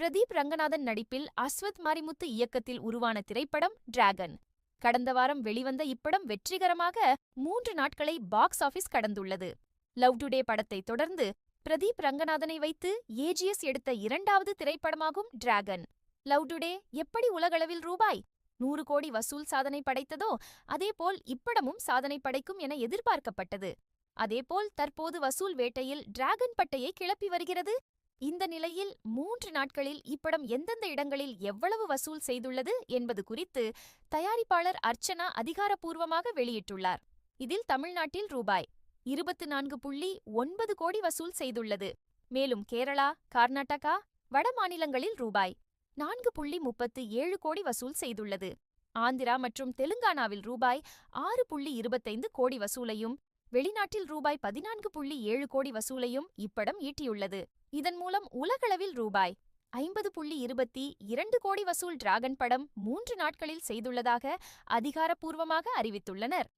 பிரதீப் ரங்கநாதன் நடிப்பில் அஸ்வத் மாரிமுத்து இயக்கத்தில் உருவான திரைப்படம் டிராகன். கடந்த வாரம் வெளிவந்த இப்படம் வெற்றிகரமாக மூன்று நாட்களை பாக்ஸ் ஆபீஸ் கடந்துள்ளது. லவ் டுடே படத்தை தொடர்ந்து பிரதீப் ரங்கநாதனை வைத்து ஏஜிஎஸ் எடுத்த இரண்டாவது திரைப்படமாகும் டிராகன். லவ் டுடே எப்படி உலகளவில் ரூபாய் நூறு கோடி வசூல் சாதனை படைத்ததோ அதேபோல் இப்படமும் சாதனை படைக்கும் என எதிர்பார்க்கப்பட்டது. அதேபோல் தற்போது வசூல் வேட்டையில் டிராகன் பட்டையை கிளப்பி வருகிறது இந்த நிலையில் மூன்று நாட்களில் இப்படம் எந்தெந்த இடங்களில் எவ்வளவு வசூல் செய்துள்ளது என்பது குறித்து தயாரிப்பாளர் அர்ச்சனா அதிகாரப்பூர்வமாக வெளியிட்டுள்ளார். இதில் தமிழ்நாட்டில் ரூபாய் இருபத்து நான்கு புள்ளி ஒன்பது கோடி வசூல் செய்துள்ளது. மேலும் கேரளா கர்நாடகா வட மாநிலங்களில் ரூபாய் நான்கு புள்ளி முப்பத்து ஏழு கோடி வசூல் செய்துள்ளது. ஆந்திரா மற்றும் தெலுங்கானாவில் ரூபாய் ஆறு புள்ளி இருபத்தைந்து கோடி வசூலையும் வெளிநாட்டில் ரூபாய் பதினான்கு புள்ளி ஏழு கோடி வசூலையும் இப்படம் ஈட்டியுள்ளது. இதன் மூலம் உலகளவில் ரூபாய் ஐம்பது புள்ளி இருபத்தி இரண்டு கோடி வசூல் டிராகன் படம் மூன்று நாட்களில் செய்துள்ளதாக அதிகாரப்பூர்வமாக அறிவித்துள்ளனர்.